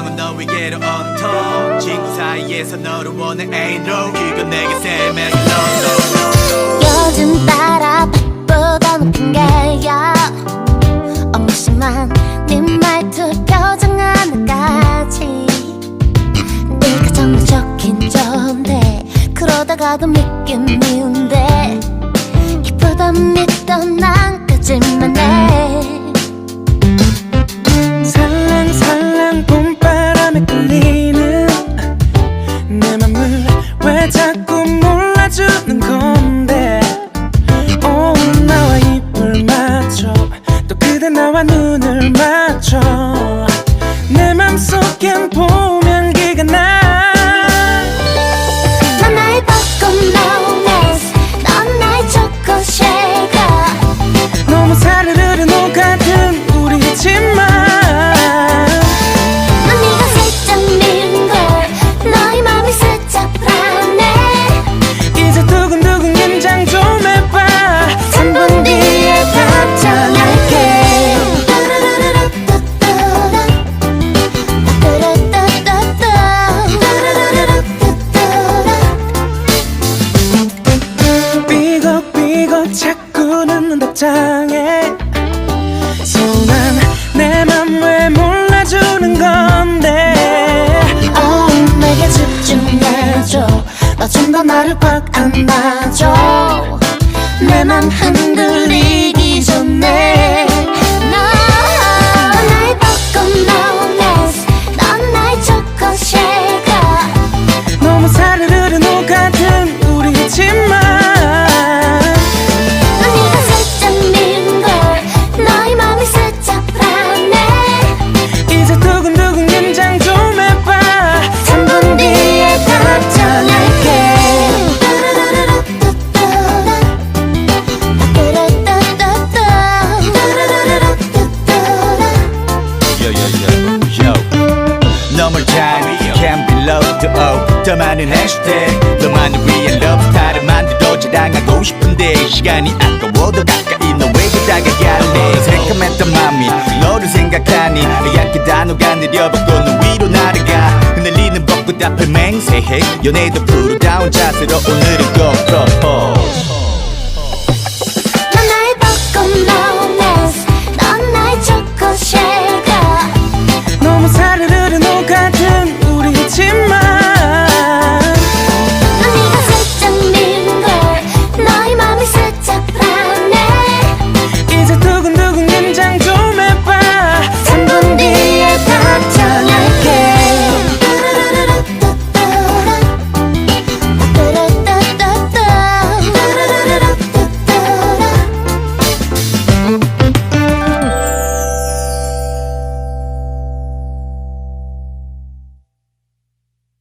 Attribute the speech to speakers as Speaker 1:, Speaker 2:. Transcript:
Speaker 1: 감정은 너에게로 온통 친구 사이에서 너를 원해 ain't no 그건 내게 쌤에서 no no
Speaker 2: 요즘 따라 바쁘다 높은 게야 어무심한 네 말투 표정 하나까지. 네가 정말 좋긴 좋은데 그러다가도 믿긴 미운데. 기쁘던 믿던 난 거짓말 해
Speaker 3: 자꾸 늦는 답장에 서운한 내맘왜 몰라주는 건데.
Speaker 2: Oh, 내게 집중해줘. 너 좀 더 나를 꽉 안아줘
Speaker 1: No more time. Can be loved oh. 더 많은 해시태그 너만을 위한 love. 스타일을 만들어 자랑하고 싶은데 시간이 아까워도 가까이 너에게 다가갈래. 새까맸던 맘이 너를 생각하니 약게 단어가 내려받고 너 위로 날아가. 흔들리는 벚꽃 앞에 맹세해. 연애도 프로다운 자세로 오늘은 go pro